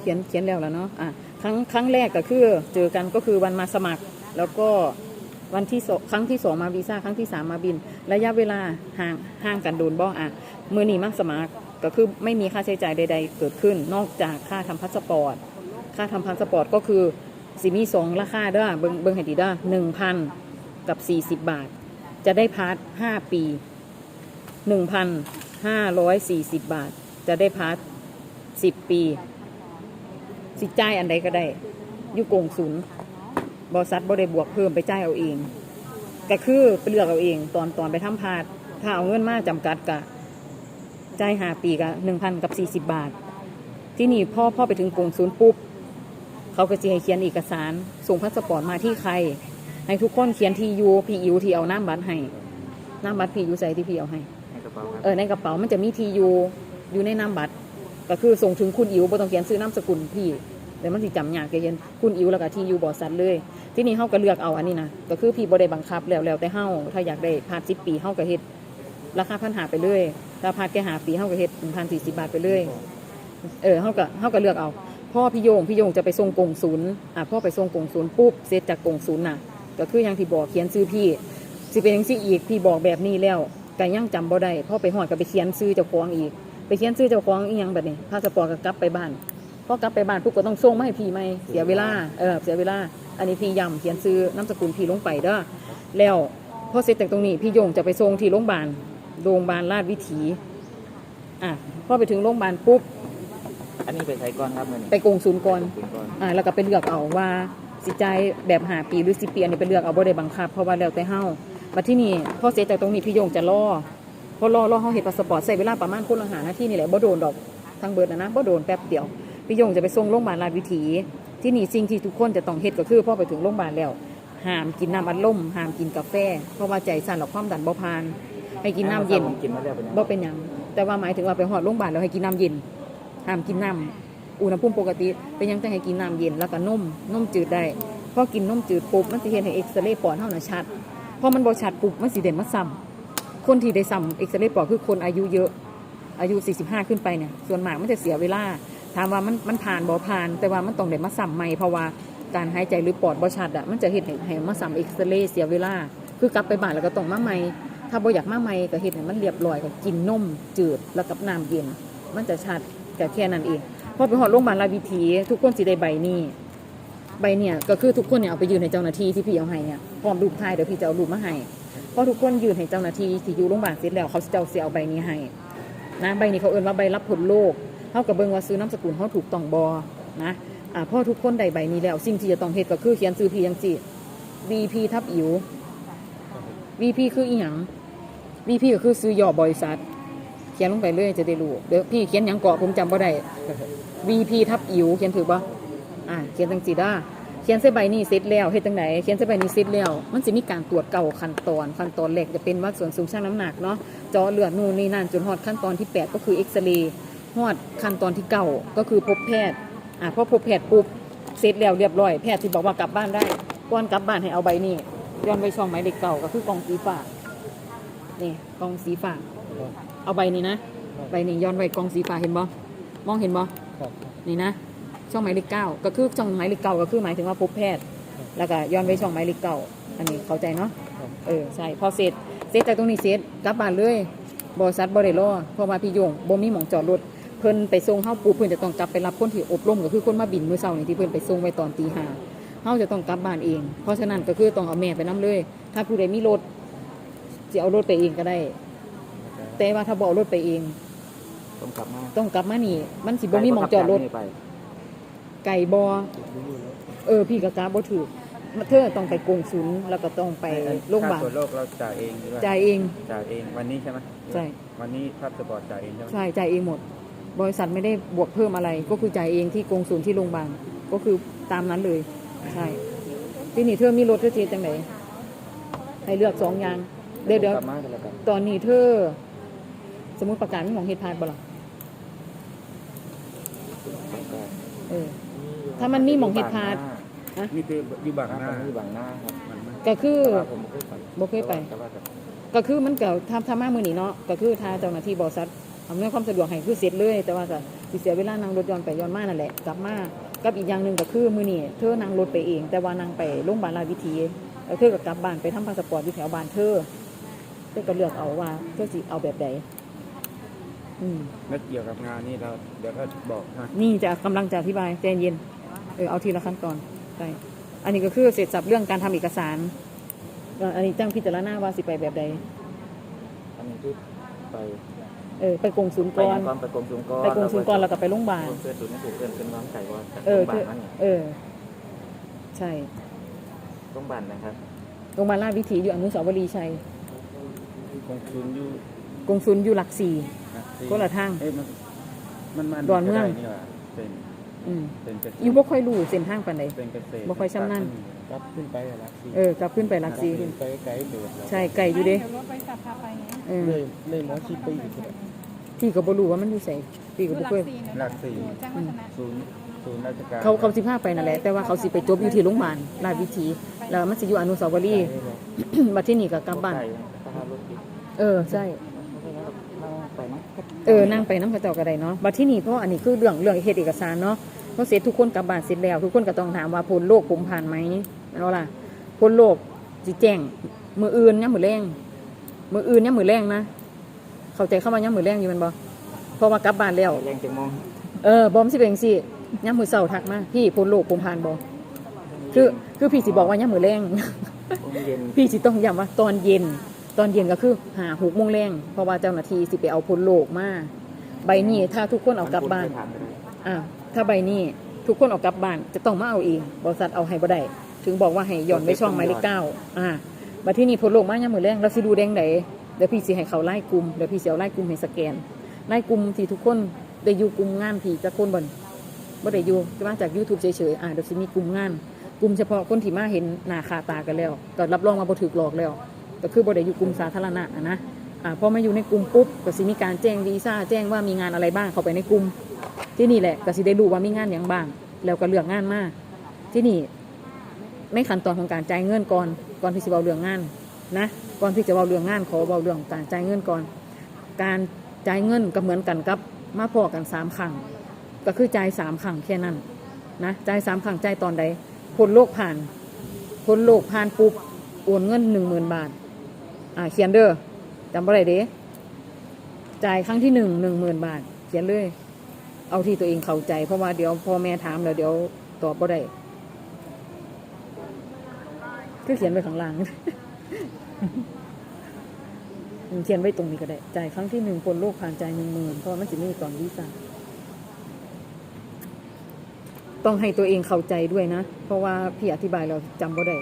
เขียนเขียนแล้วแล้วเนาะอะครั้งครั้งแรกก็คือเจอกันก็คือวันมาสมัคร แล้วก็วันที่สองครั้งที่สองมาวีซ่าครั้งที่สามมาบิน ระยะเวลาห่างห่างกันโดนบ่อะมือนีมาสมัครก็คือไม่มีค่าใช้จ่ายใด ๆ เกิดขึ้น นอกจากค่าทำพาสปอร์ตค่าทำพาสปอร์ตก็คือสิมีสองราคาเด้อเบิงเบิงให้ดีเด้อหนึ่งพันกับสี่สิบบาท จะได้พาสห้าปีหนึ่งพันห้าร้อยสี่สิบบาท จะได้พาสสิบปี สิจ่ายอันใดก็ได้อยุกงศูนย์บริษัทบ่ได้บวกเพิ่มไปจ่ายเอาเอง ก็คือไปเลือกเอาเอง ตอนตอนไปทำพาสถ้าเอาเงินมาจำกัดกะจ่ายหาปีกะหนึ่งพันกับสี่สิบบาท ที่นี่พ่อพ่อไปถึงกงศูนย์ปุ๊บ เขาก็จะให้เขียนเอกสาร ส่งพาสปอร์ตมาที่ใคร ให้ทุกคนเขียนทียูพีอิวที่เอาน้ำบัตรให้น้ำบัตรพียูใส่ที่พี่เอาให้ในกระเป๋าครับเออในกระเป๋ามันจะมีทียูอยู่ในน้ำบัตร ก็คือส่งถึงคุณอิ๋วบ่ต้องเขียนซื้อนามสกุลพี่ เดี๋ยวมันสิจำยากแกเขียนคุณอิ๋วแล้วก็ทียูบอสัตเลย ที่นี่เฮาก็เลือกเอาอันนี้นะก็คือพี่บ่ได้บังคับแล้วแล้วแต่เฮาถ้าอยากได้พาสิบปีเฮาก็เฮ็ดราคาพันหาไปเลยถ้าพาแค่หาปีเฮาก็เฮ็ดพันสี่สิบบาทไปเลยเออเฮาก็เฮาก็เลือกเอาพ่อพี่โยงพี่โยงจะไปส่งกงศูนย์อะพ่อไปส่งกงศูนย์ปุ๊บเสร็จจากกงศูนย์น่ะ ก็คืออย่างที่บอกเขียนซื้อพี่สิเป็นจังซี่อีกพี่บอกแบบนี้แล้วก็ยังจำบ่ได้พ่อไปฮอดก็ไปเขียนซื้อเจ้าของอีก ไปเขียนซื้อเจ้าของอีหยังแบบนี้พาสปอร์ตก็กลับไปบ้าน พอกลับไปบ้านปุ๊บก็ต้องส่งมาให้พี่ไหมเสียเวลาเออเสียเวลา อันนี้พี่ย้ำเขียนซื้อนามสกุลพี่ลงไปเด้อแล้วพอเสร็จจากตรงนี้พี่โยงจะไปส่งที่โรงพยาบาลโรงพยาบาลราชวิถีอะพอไปถึงโรงพยาบาลปุ๊บอันนี้ไปใช้ก้อนครับเงินไปกงศูนย์ก่อนคุณก้อนอ่าแล้วก็ไปเลือกเอาว่าสิใจายแบบหาปีหรือสิปีอันนี้ไปเลือกเอาบ่ได้บังคับเพราะว่าแล้วแต่เฮาบัดที่นี่พอเสร็จจากตรงนี้พี่โยงจะรอพอรอรอเฮาเฮ็ดพาสปอร์ตใช้เวลาประมาณคนละหานาทีนี่แหละบ่โดนดอกทางเบิดนะนะบ่โดนแป๊บเดียว พี่โยงจะไปส่งโรงพยาบาลราชวิถี ที่นี่สิ่งที่ทุกคนจะต้องเฮ็ดก็คือพอไปถึงโรงพยาบาลแล้วห้ามกินน้ำอัดลมห้ามกินกาแฟ เพราะว่าใจสั่นหรอกความดันบ่ผ่านให้กินน้ำเย็นผมกินมาแล้วเป็นยังบ่เป็นหยังแต่ว่าหมายถึงว่าไปหอดโรงพยาบาลแล้วให้กินน้ำเย็นห้ามกินน้ำอุณหภูมิปกติเป็นหยังแต่ให้กินน้ำเย็นแล้วก็นมนมจืดได้พอกินนมจืดปุ๊บมันจะเห็นให้เอ็กซเรย์ปอดเท่านั้นชัดพอมันบ่ชัดปุ๊บมันสิเด่นมาซ้ำคนที่ได้ซ้ำเอ็กซเรย์ปอดคือคนอายุเยอะอายุ 45 ขึ้นไปเนี่ยส่วนมากมันจะเสียเวลา ถามว่ามันมันผ่านบ่ผ่าน แต่ว่ามันต้องได้มาซ้ำใหม่เพราะว่าการหายใจหรือปอดบ่ชัดอะมันจะเห็นให้ให้มาซ้ำเอ็กซเรย์เสียเวลา คือกลับไปบ้านแล้วก็ต้องมาใหม่ถ้าบ่อยากมาใหม่ก็เฮ็ดให้มันเรียบร้อยก็กินนมจืดแล้วกับน้ำเย็น มันจะชัดแต่แค่นั้นเองพอไปหอดโรงพยาบาลราวิถีทุกคนสิได้ใบนี้ใบเนี่ยก็คือทุกคนเนี่ยเอาไปยืนให้เจ้าหน้าที่ที่พี่เอาให้เนี่ยพร้อมรูปถ่ายเดี๋ยวพี่จะเอารูปมาให้พอทุกคนยืนให้เจ้าหน้าที่ที่อยู่โรงพยาบาลเสร็จแล้วเขาจะเอาเสียเอาใบนี้ให้นะใบนี้เขาเอ่นว่าใบรับผลโลก เท่ากับเบิ่งว่าซื้อนามสกุลเขาถูกต้องบอนะอ่าพอทุกคนได้ใบนี้แล้ว สิ่งที่จะต้องเฮ็ดก็คือเขียนซื้อพี่ยังสิ VP ทับอิ๋ว VP คืออีหยัง VP ก็คือซื้อย่อบริษัท เขียนลงไปเลยจะได้รู้เดี๋ยวพี่เขียนหยังเกาะผมจำบ่ได้ VP ทับอิ๋วเขียนถูกปะอ่าเขียนจังสีด้าเขียนเส้นใบนี้เสร็จแล้วเฮ็ดจังไหนเขียนเส้นใบนี้เสร็จแล้ว มันจะมีการตรวจเก่าขั้นตอนขั้นตอนแรกจะเป็นวัดส่วนสูงชั่งน้ำหนักเนาะเจาะเลือดนู่นนี่นั่นจนฮอดขั้นตอนที่ 8 ก็คือเอ็กซเรย์ ฮอดขั้นตอนที่เก้าก็คือพบแพทย์อ่าพอพบแพทย์ปุ๊บเสร็จแล้วเรียบร้อยแพทย์ที่บอกว่ากลับบ้านได้ก่อนกลับบ้านให้เอาใบนี้ย้อนไปช่องหมายเลขเก่าก็คือกองสีฟ้านี่กองสีฟ้าเอาใบนี้นะใบนี้ย้อนไว้กองสีฟ้าเห็นบ่มองเห็นบ่ครับนี่นะช่องหมายเลขเก้าก็คือช่องหมายเลขเก้าก็คือหมายถึงว่าพบแพทย์ แล้วก็ย้อนไปช่องหมายเลขเก้าอันนี้เข้าใจเนาะเออใช่พอเสร็จเสร็จจากตรงนี้เสร็จกลับบ้านเลยบริษัทบริโรเพราะว่าพี่โยงบ่มีหมองจอดรถ เพิ่นไปส่งเฮาปุ๊บเพิ่นจะต้องกลับไปรับคนที่อบรมก็คือคนมาบินมื้อเช้านี่ที่เพิ่นไปส่งไว้ตอนตีห้าเฮาจะต้องกลับบ้านเอง เพราะฉะนั้นก็คือต้องเอาแม่ไปนํเลย ถ้าผู้ใดมีรถจะเอารถไปเองก็ได้ แต่ว่าถ้าบ่เอารถไปเอง ต้องกลับมาต้องกลับมานี่ มันสิบ่มีหมองจอดรถไกลกว่าขับจากนี่ไปไก่บอเออ พี่กับกาบ่ถือเธอต้องไปกงศูนย์แล้วก็ต้องไปโรงพยาบาลค่ตรวจโรคเราจ่ายเองหรือว่าจ่ายเองจ่ายเองวันนี้ใช่ไหมใช่วันนี้พาสปอร์ตจ่ายเองใช่ไหมใช่จ่ายเองหมด บริษัทไม่ได้บวกเพิ่มอะไร ก็คือจ่ายเองที่กงศูนย์ที่โรงพยาบาลก็คือตามนั้นเลย ใช่ที่นี่เธอมีรถเธอเจจังไหนให้เลือกสองอย่างเดี๋ยวเดี๋ยวกลับมากันแล้วกันตอนนี้เธอ สมมติประกาศมีหมองเหตุพานบ่ล่ะเออ ถ้ามันมีหมองเหตุพานฮะ นี่คืออยู่บางหหน้าน้าที่บางหน้าครับก็คือ แต่ว่าผมบ่เคยไปบ่เคยไป แต่ว่าจะก็คือมันก็ทำทำมามือนี้เนาะก็คือทางเจ้าหน้าที่บริษัท อำนวยความสะดวกให้คือเสร็จเลย แต่ว่าก็สิเสียเวลานั่งรถย้อนไปย้อนมานั่นแหละกลับมากับอีกอย่างหนึ่งก็คือมื้อนี้เธอนั่งรถไปเอง แต่ว่านั่งไปโรงพยาบาลราชวิถีแล้วเธอก็กลับบ้านไปทำพาสปอร์ตอยู่แถวบ้านเธอเธอก็เลือกเอาว่าเธอสิเอาแบบใดอืมแล้วเกี่ยวกับงานนี่เราเดี๋ยวก็บอกนะนี่จะกำลังจะอธิบายใจเย็นเออเอาทีละขั้นตอนไปอันนี้ก็คือเสร็จสับเรื่องการทำเอกสารเอ่ออันนี้จ้างพิจารณาว่าสิไปแบบใดอันนี้ที่ไป เออไปกงศูนย์ไปก่อน ยังก่อนไปกรมสุนกรไปกงศูนย์ก่อนแล้วก็ไปโรงพยาบาล เพื่อศูนย์ถูกเอินเป็นน้องไก่ว่าจากเอโรองพยาบาคืลอนั่นเนี่ยเออ ใช่โรงพยาบาลนะครับโรงพยาบาลราชวิถีอยู่อนุสาวรีย์ชัยกงศูนย์อยู่กงศูนย์อยู่หลักสี่ นะที่คนละทางเอ้ยมันมันมันดอนเมือง นี่ว่าเป็นอืมเป็นเกษตรอยู่บ่ค่อยรู้เส้นทางปานใด เป็นเกษตรบ่ค่อยชำนาญ รับขึ้นไปอะรักสิเออกลับขึ้นไปหลักสี่ขึ้นไปไกลเดือดแล้วใช่ไกลอยู่เด้ เดี๋ยวรถบริษัทพาไปไงเออเลยเลยหมอชิดไปอีก พี่ก็บ่รู้ว่ามันอยู่ไสพี่ก็บ่เคย หลักสี่ แจ้งวัฒนะศูนย์ศูนย์ราชการเขาเขาสิพาไปนั่นแหละแต่ว่าเขาสิไปจบอยู่ที่โรงพยาบาลราชวิถีแล้วมันสิอยู่อนุสาวรีย์ บัดที่นี่ก็กลับบ้านไก่สภาพรถติดเออใช่เราไปนะเออนั่งไปน้ำกระเจ้าก็ได้เนาะบัดที่นี่เพราะอันนี้คือเรื่องเรื่องเฮ็ดเอกสารเนาะเพราะเสร็จทุกคนกลับบ้านเสร็จแล้ว ทุกคนก็ต้องถามว่าพ้นโรคผมผ่านไหมเนาะล่ะพ้นโรคสิแจ้งมืออื่นเนี่ยมือแรงมืออื่นเนี่ยมือแรงนะ เข้าใจเข้ามาเนี่ยมือแรงอยู่แมันบ่เพราะว่ากลับบ้านแล้ว แรงจังมองเออบอมสิเป็นจังซี่ย่ามมือเสาทักมาพี่พ้นโรคผมผ่านบ่คือคือพี่สิบอกว่าย่ามมือแรงผมเย็นพี่สิต้องย้ำว่า ตอนเย็น ตอนเย็นก็คือหาหกโมงแรงเพราะว่าเจ้าหน้าที่สิไปเอาพ้นโลกมาใบนี้ถ้าทุกคนเอากลับบ้านอ่าถ้าใบนี้ทุกคนเอากลับบ้าน จะต้องมาเอาเองบริษัทเอาให้บ่ได้ถึงบอกว่าให้ย่อนไปช่องหมายเลขเก้าอ่าบัดที่นี่พ้นโลกมาย่ามมือแรงแล้วสิดูแดงไหนเดี๋ยวพี่สิให้เขาไล่กลุ่มเดี๋ยวพี่สิเอาไล่กลุ่มให้สแกนไล่กลุ่มที่ทุกคนได้อยู่กลุ่มงานพี่จะคนบ่นบ่ได้อยู่จะมาจาก YouTube เฉยๆอ่าเดี๋ยวสิมีกลุ่มงานกลุ่มเฉพาะคนที่มาเห็นหน้าคาตากันแล้วก็รับรองมาบ่ถูกหลอกแล้วก็คือบ่ได้อยู่กลุ่มสาธารณะอะนะอ่าพอมาอยู่ในกลุ่มปุ๊บก็สิมีการแจ้งวีซ่าแจ้งว่ามีงานอะไรบ้างเข้าไปในกลุ่ม ที่นี่แหละก็สิได้รู้ว่ามีงานอย่างบ้าง แล้วก็เลือกงานมาที่นี่ในขั้นตอนของการจ่ายเงินก่อนก่อนที่จะเบาเรื่องงาน นะก่อนที่จะเบาเรื่องงานขอเบาเรื่องการจ่ายเงินก่อน การจ่ายเงินก็เหมือนกันกับมาพอกันสามครั้งก็คือจ่ายสามครั้งแค่นั้นนะจ่ายสามครั้งจ่ายตอนใดพ้นโลกผ่านพ้นโลกผ่านปุ๊บโอนเงินหนึ่งหมื่นบาทอ่าเขียนเด้อจำบ่ได้เด้จ่ายครั้งที่หนึ่งหนึ่งหมื่นบาท เขียนเลยเอาที่ตัวเองเข้าใจ เพราะว่าเดี๋ยวพ่อแม่ถามแล้วเดี๋ยวตอบบ่ได้คือเขียนไว้ข้างล่าง เขียนไว้ตรงนี้ก็ได้ จ่ายครั้งที่หนึ่งคนโลกผ่านจ่ายหนึ่งหมื่นเพราะว่ามันจะมีก่อนวีซ่าต้องให้ตัวเองเข้าใจด้วยนะ เพราะว่าพี่อธิบายเราจำบ่ได้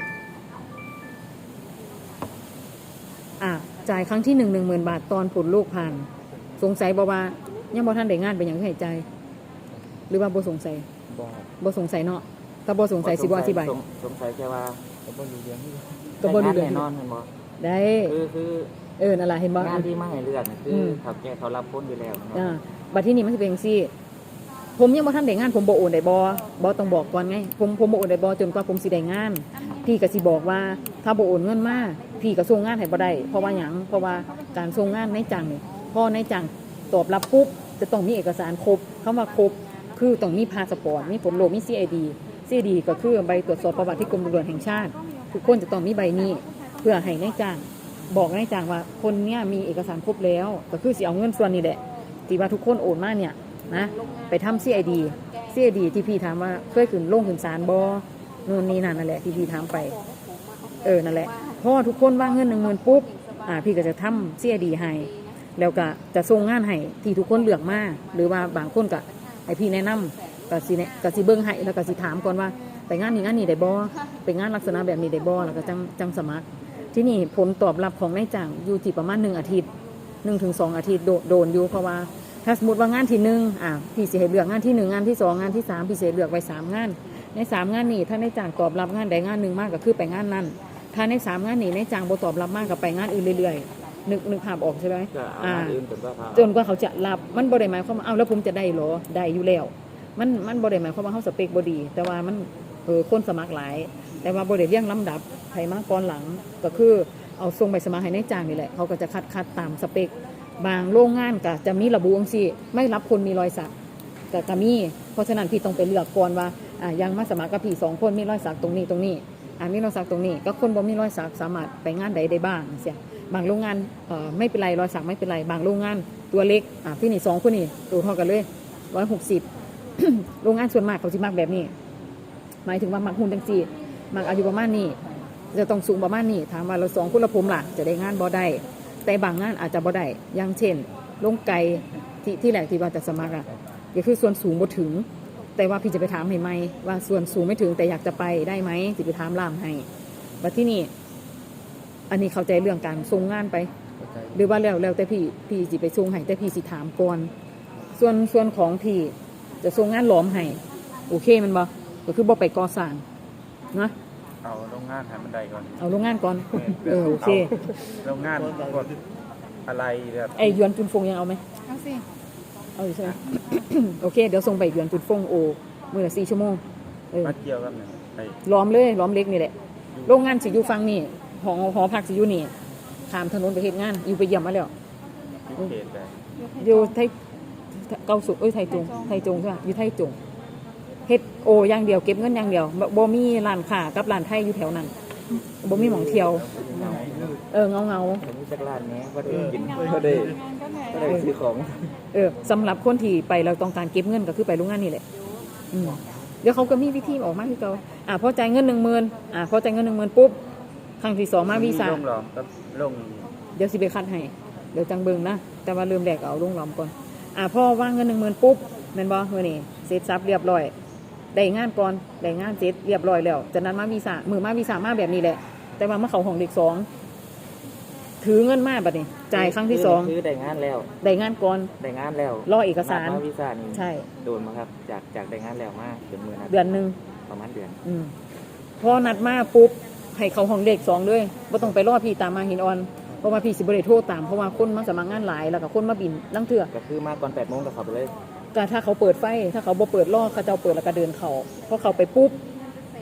อะจ่ายครั้งที่หนึ่งหนึ่งหมื่นบาทตอนผลลูกผ่าน สงสัยบอกว่ายังบ่ท่านได้งานเป็นอย่างที่ให้ใจายหรือว่าบ่สงสัยบอกบ่สงสัยเนาะถ้าบ่สงสัยสิบ่อธิบายสงสงสัยแค่ว่าก็บ่รู้เรื่องที่ ก็บ่รู้เรื่องแน่นอนเห็นบ่ได้ คือคือเออนั่นล่ะเห็นบ่ งานที่มาให้เลือกน่ะคืออม เขาแก้เขารับพ้นอยู่แล้วเนาะอ่าบัดที่นี่มันสิเป็นจังซี่ ผมยังบ่ทันได้งานผมบ่โอนได้บ่บ่ต้องบอกก่อนไง ผมผมบ่โอนได้บ่จนกว่าผมสิได้งาน พี่ก็สิบอกว่าถ้าบ่โอนเงินมาพี่ก็ส่งงานให้บ่ได้ เพราะว่าหยังเพราะว่าการส่งงานในจังนี่พอในจังตอบรับปุ๊บจะต้องมีเอกสารครบคำว่าครบ คือต้องมีพาสปอร์ตมีผลโลกมี CID CID ก็คือใบตรวจสอบประวัติที่กรมตำรวจแห่งชาติ ทุกคนจะต้องมีใบนี้ เพื่อให้นายจ้าง บอกนายจ้างว่าคนเนี้ยมีเอกสารครบแล้ว ก็คือสิเอาเงินส่วนนี้แหละที่ว่าทุกคนโอนมาเนี่ยนะไปทำ CID CID ที่พี่ถามว่าเคยขึ้นลงขึ้นศาลบอนู่นนี่นั่นนั่นแหละที่พี่ถามไป เออนั่นแหละพอทุกคนว่างเงินหนึ่งหมื่นปุ๊บอ่าพี่ก็จะทำเสียดีให้แล้วก็จะส่งงานให้ที่ทุกคนเลือกมาหรือว่าบางคนก็ให้พี่แนะนำก็สิเนี่ยก็สิเบิ้งให้แล้วก็สิถามก่อนว่า ไปงานนี้งานนี้ได้บ่ไปงานลักษณะแบบนี้ได้บ่แล้วก็จังจังสมัคร ที่นี่ผลตอบรับของนายจ้างอยู่ที่ประมาณหนึ่งอาทิตย์หนึ่งถึงสองอาทิตย์โดโดนอยู่เพราะว่าถ้าสมมติว่างานที่หนึ่งอ่าพี่สิให้เลือกงานที่หนึ่งงานที่สองงานที่สามพี่สิให้เลือกไว้สามงาน ในสามงานนี้ถ้านายจ้างตอบรับงานใดงานหนึ่งมากก็คือไปงานนั้นถ้าในสามงานนี้นายจ้างบ่ตอบรับมากก็ไปงานอื่นเรื่อยๆนึกนึกภาพออกใช่ไหมก็เอาอ่างานอื่นจนว่าเขาจนกว่าเขาจะรับมันบ่ได้หมายความว่าเอาแล้วผมจะได้เหรอได้อยู่แล้ว มันมันบ่ได้หมายความว่าเขาสเปคบ่ดี แต่ว่ามันเออคนสมัครหลาย แต่ว่าบ่ได้เรียงลำดับไผมาก่อนหลังก็คือเอาส่งไปสมัครให้ในายจ้างนี่แหละเขาก็จะคัดคัดตามสเปคบางโรงงานก็จะมีระบุจังซี่ไม่รับคนมีรอยสักกับกามีเพราะฉะนั้นพี่ต้องไปเลือกก่อนว่าอ่ายังมาสมัครกับพี่สองคนมีรอยสักตรงนี้ตรงนี้อ่ามีรอยสักตรงนี้ ก็คนบ่มีรอยสักสามารถไปงานใดได้บ้างเสียบางโรงงานเอ่อไม่เป็นไรรอยสักไม่เป็นไรบางโรงงานตัวเล็กอ่าพี่นี่สองคนนี่ตัวเท่ากันเลยร้อยหกสิบโรงงานส่วนมากเขาสิมักแบบนี้ หมายถึงว่ามักหุ่นจังสี่มักอายุประมาณนี้จะต้องสูงประมาณนี้ถามว่าเราสองคนละผมล่ะจะได้งานบ่ได้แต่บางงานอาจจะบ่ได้อย่างเช่นลงไกที่ที่แรกที่ว่าจะสมัครอะก็คือส่วนสูงบ่ถึง แต่ว่าพี่จะไปถามให้ไหมว่าส่วนสูงไม่ถึงแต่อยากจะไปได้ไหมจะไปถามล่ามให้ว่าที่นี่อันนี้เข้าใจเรื่องการส่งงานไป หรือว่าแล้วแล้วแต่พี่พี่สิไปส่งให้แต่พี่สิถามก่อนส่วนส่วนของพี่จะส่งงานหลอมให้โอเคมันบ่ ก็คือบ่ไปก่อสร้างนะเอาโรงงานหาบันไดก่อนเอาโรงงานก่อนเออโอเคโรงงานพวกอะไรแบบไอ้ยวนจุนฟงยังเอาไหมเอาสิเอาอยู่ใช่ไหมโอเค เดี๋ยวส่งไปยวนจุนฟงโอมือละสี่ชั่วโมงเออมาเกี่ยวกันเนี่ยไอ้ล้อมเลยล้อมเล็กนี่แหละโรงงานสิอยู่ฟังนี่หอหอพักสิอยู่นี่ขามถนนไปเฮ็ดงานอยู่ไปเยี่ยมมาแล้วยุเขตแต่อยู่ไทยเกาสุเอ้ยไทยจงไทยจงใช่ไหมอยู่ไทยจง เฮ็ดโออย่างเดียวเก็บเงินอย่างเดียวบ่บ่มีร้านค้ากับร้านไทยอยู่แถวนั้นบ่มีหมองเที่ยว เออเงาเงาๆผมมีจักรลานนี้ก็ได้กินงานก็ได้งานก็เหนื่อยก็ได้ซื้อของเออสำหรับคนที่ไปเราต้องการเก็บเงินก็คือไปโรงงานนี่แหละอืมเดี๋ยวเขาก็มีวิธีออกมาที่เขาอ่าพอจ่ายเงินหนึ่งหมื่นอ่าพอจ่ายเงินหนึ่งหมื่นปุ๊บครั้งที่สองมาวีซ่า ลงหลอมกับลงเดี๋ยวสิไปคัดให้ เดี๋ยวจังเบิงนะ แต่ว่าเริ่มแรกเอาลงหลอมก่อน อ่าพอว่างเงินหนึ่งหมื่นปุ๊บแม่นบ่เมื่อนี้เสร็จสับเรียบร้อย ได้งานก่อนได้งานเสร็จเรียบร้อยแล้วจากนั้นมาวีซ่ามือมาวีซ่ามาแบบนี้แหละ แต่ว่ามาเขาของเด็กสองถือเงินมาบัดนี้จ่ายครั้งที่สองคือได้งานแล้วได้งานก่อนได้งานแล้วรอเอกสารนัดมวีซ่านี่ใช่โดนมาครับจากจากได้งานแล้วมาเดือนมือนะเดือนหนึ่งประมาณเดือน อืมพอนัดมาปุ๊บให้เขาห้องเด็กสองด้วยบ่ต้องไปรอพี่ตามมาหินออนเพราะว่าพี่สิบริโทรตามเพราะว่าคนมาสมัครงานหลายแล้วก็คนมาบินลังเถื่อก็คือมาก่อนแปดโมงก็ขับไปเลย ก็ถ้าเขาเปิดไฟ ถ้าเขาบ่เปิดรอเขาเจ้าเปิดแล้วก็เดินเขาพอเขาไปปุ๊บ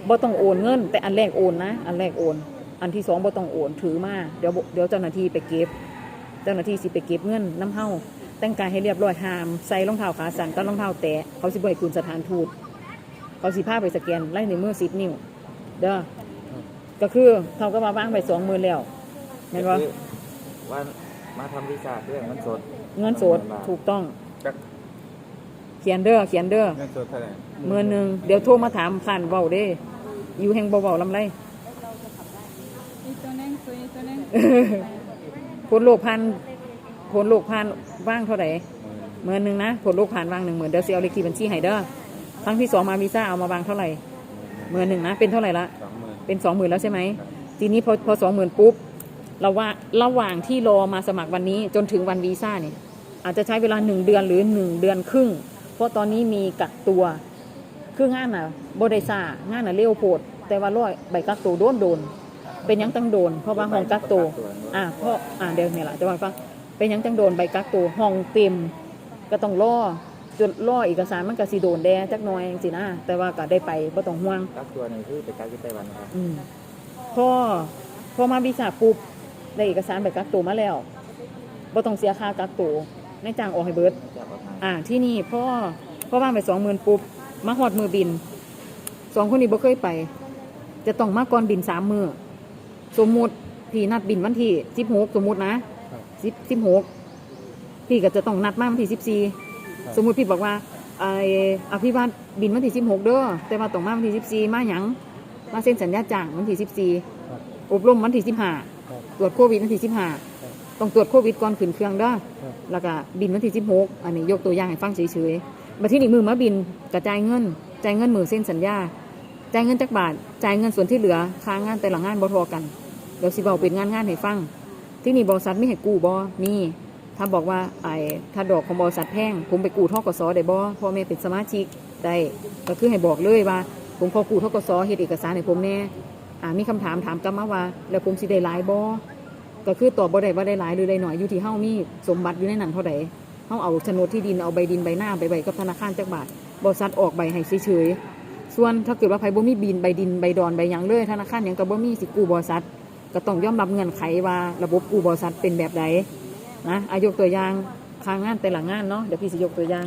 บ่ต้องโอนเงิน แต่อันแรกโอนนะ อันแรกโอน อันที่สองบ่ต้องโอนถือมาเดี๋ยวบ่เดี๋ยวเจ้าหน้าที่ไปเก็บ เจ้าหน้าที่สิไปเก็บเงินน้ำเฮาแต่งกายให้เรียบร้อยห้าม ใส่รองเท้าขาสั้นกับรองเท้าแตะเขาสิบ่ให้คุณสถานทูตเขาสิพาไปสแกนไล่ในวมือสิบนิ้วเด้อก็คือเขาก็มาว่างไปสองหมื่นแล้วเห็นก็ว่าคือว่ามาทำวีซ่าเรื่องมันสด เงินสดถูกต้องจักเขียนเด้อเขียนเด้อเงินสดเท่าไหร่หมื่นหนึ่งเดี๋ยวโทรมาถามผ่านเบาเด้ อยู่แห่งเบาๆลำไรอีกตัวหนึงตัวอีกตัวหนึงผลโลกพันผลโลกพันว่างเท่าไหร่หมื่นหนึ่งนะผลโลกพันว่างหนึ่งหมื่นเดี๋ยวสิเอาเลขที่บัญชีให้เด้อครั้งที่สองมาวีซ่าเอามาวางเท่าไหร่หมื่นหนึ่งนะเป็นเท่าไหร่ละสองหมื่นเป็นสองหมื่นแล้วใช่ไหมทีนี้พอพอสองหมื่นปุ๊บเราว่าระหว่างที่รอมาสมัครวันนี้จนถึงวันวีซ่าเนี่ยอาจจะใช้เวลาหนึ่งเดือนหรือหนึ่งเดือนครึ่ง เพราะตอนนี้มีกักตัว คืองานน่ะบไดซ่างานน่ะเร็วโพด แต่ว่าร้อยใบกักตัวโดนโดน เป็นหยังตั้งโดน เพราะว่าห้องกักตัวอ่าเพราะอ่าเดี๋ยวเนี่ยแหละจะว่าให้ฟังเป็นหยังจังโดนใบกักตัวห้องเต็มก็ต้องรอจนรอเอกสารมันก็สิโดนแดจักหน่อยจังสินะแต่ว่าก็ได้ไปบ่ต้องห่วงกักตัวนี่คือไปกักที่ไต้หวันนะครับอืมพอพอมาวีซ่าปุ๊บได้เอกสารใบกักตัวมาแล้วบ่ต้องเสียค่ากักตัวในจ้างออกให้เบิดจะ ออกมาอ่าที่นี่พ่อพ่อว่างไปสองหมื่นปุ๊บมาหอดมือบินสองคนนี้บ่เคยไป จะต้องมาก่อนบินสามมือสมมุติพี่นัดบินวันที่สิบหกสมมุตินะสิบสิบหกพี่ก็จะต้องนัดมาวันที่สิบสี่สมมุติพี่บอกว่าไอ้อภิวัตบินวันที่สิบหกเด้อแต่ว่าต้องมาวันที่สิบสี่มาหยังมาเซ็นสัญญาจ้างวันที่สิบสี่อบรมวันที่สิบห้าตรวจโควิดวันที่สิบห้า ต้องตรวจโควิดก่อนขึ้นเครื่องเด้อแล้วก็บินวันที่สิบหกอันนี้ยกตัวอย่างให้ฟังเฉยๆมาที่นี่มือมาบินกระจายเงินจ่ายเงินมือเซ็นสัญญาจ่ายเงินจักบาทจ่ายเงินส่วนที่เหลือค้างงานแต่ละงานบ่ทอกันเดี๋ยวสิบอกเป็นงานงานให้ฟัง ที่นี่บริษัทไม่ให้กู้บ่มีถ้าบอกว่าไอ้ถ้าดอกของบริษัทแพงผมไปกู้ทกสได้บ่พ่อแม่เป็นสมาชิกได้ก็คือให้บอกเลยว่า ผมขอกู้ทกสเฮ็ดเอกสารให้ผมแน่อ่ามีคำถามถามกลับมาว่า แล้วผมสิได้หลายบ่ ก็คือตอบบ่ได้ว่าได้หลายหรือได้น้อยอยู่ที่เฮามีสมบัติอยู่ในนั้นเท่าใดเฮาเอาโฉนดที่ดินเอาใบดินใบหน้าไปใบกับธนาคารจักบาทบริษัทออกใบให้เฉยๆส่วนถ้าเกิดว่าไผบ่มีบินใบดินใบดอนใบยังเลยธนาคารยังก็บ่มีสิกู้บริษัทก็ต้องยอมรับเงื่อนไขว่าระบบกู้บริษัทเป็นแบบใดนะอายกตัวอย่างค่างานแต่ละงานเนาะเดี๋ยวพี่สิยกตัวอย่าง